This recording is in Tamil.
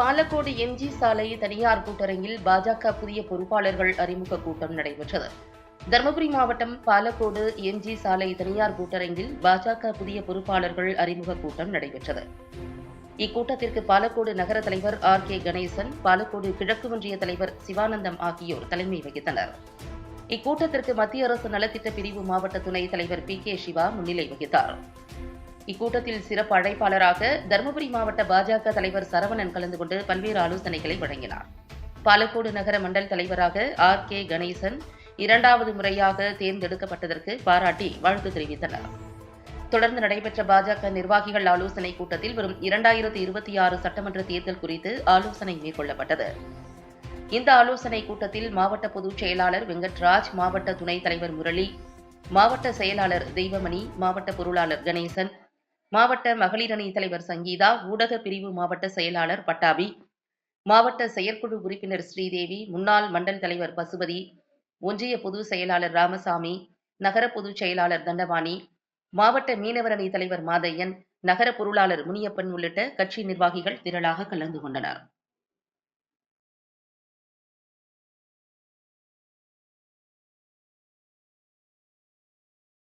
பாலக்கோடு எம்ஜி சாலை தனியார் கூட்டரங்கில் பாஜக புதிய பொறுப்பாளர்கள் அறிமுக கூட்டம் நடைபெற்றது. தருமபுரி மாவட்டம் பாலக்கோடு எம்ஜி சாலை தனியார் கூட்டரங்கில் பாஜக புதிய பொறுப்பாளர்கள் அறிமுக கூட்டம் நடைபெற்றது. இக்கூட்டத்திற்கு பாலக்கோடு நகர தலைவர் ஆர் கே கணேசன் பாலக்கோடு கிழக்கு ஒன்றிய தலைவர் சிவானந்தம் ஆகியோர் தலைமை வகித்தனர். இக்கூட்டத்திற்கு மத்திய அரசு நலத்திட்ட பிரிவு மாவட்ட துணைத் தலைவர் பி கே சிவா முன்னிலை வகித்தார். இக்கூட்டத்தில் சிறப்பு அழைப்பாளராக தருமபுரி மாவட்ட பாஜக தலைவர் சரவணன் கலந்து கொண்டு பல்வேறு ஆலோசனைகளை வழங்கினார். பாலக்கோடு நகர மண்டல் தலைவராக ஆர் கே கணேசன் இரண்டாவது முறையாக தேர்ந்தெடுக்கப்பட்டதற்கு பாராட்டி வாழ்த்து தெரிவித்தனர். தொடர்ந்து நடைபெற்ற பாஜக நிர்வாகிகள் ஆலோசனைக் கூட்டத்தில் வரும் இரண்டாயிரத்தி இருபத்தி ஆறு சட்டமன்ற தேர்தல் குறித்து ஆலோசனை மேற்கொள்ளப்பட்டது. இந்த ஆலோசனைக் கூட்டத்தில் மாவட்ட பொதுச் செயலாளர் வெங்கட்ராஜ் மாவட்ட துணைத் தலைவர் முரளி மாவட்ட செயலாளர் தெய்வமணி மாவட்ட பொருளாளர் கணேசன் மாவட்ட மகளிர் அணி தலைவர் சங்கீதா ஊடக பிரிவு மாவட்ட செயலாளர் பட்டாபி மாவட்ட செயற்குழு உறுப்பினர் ஸ்ரீதேவி முன்னாள் மண்டல் தலைவர் பசுபதி ஒன்றிய பொதுச் செயலாளர் ராமசாமி நகர பொதுச் செயலாளர் தண்டபாணி மாவட்ட மீனவர் அணி தலைவர் மாதையன் நகர பொருளாளர் முனியப்பன் உள்ளிட்ட கட்சி நிர்வாகிகள் திரளாக கலந்து கொண்டனர்.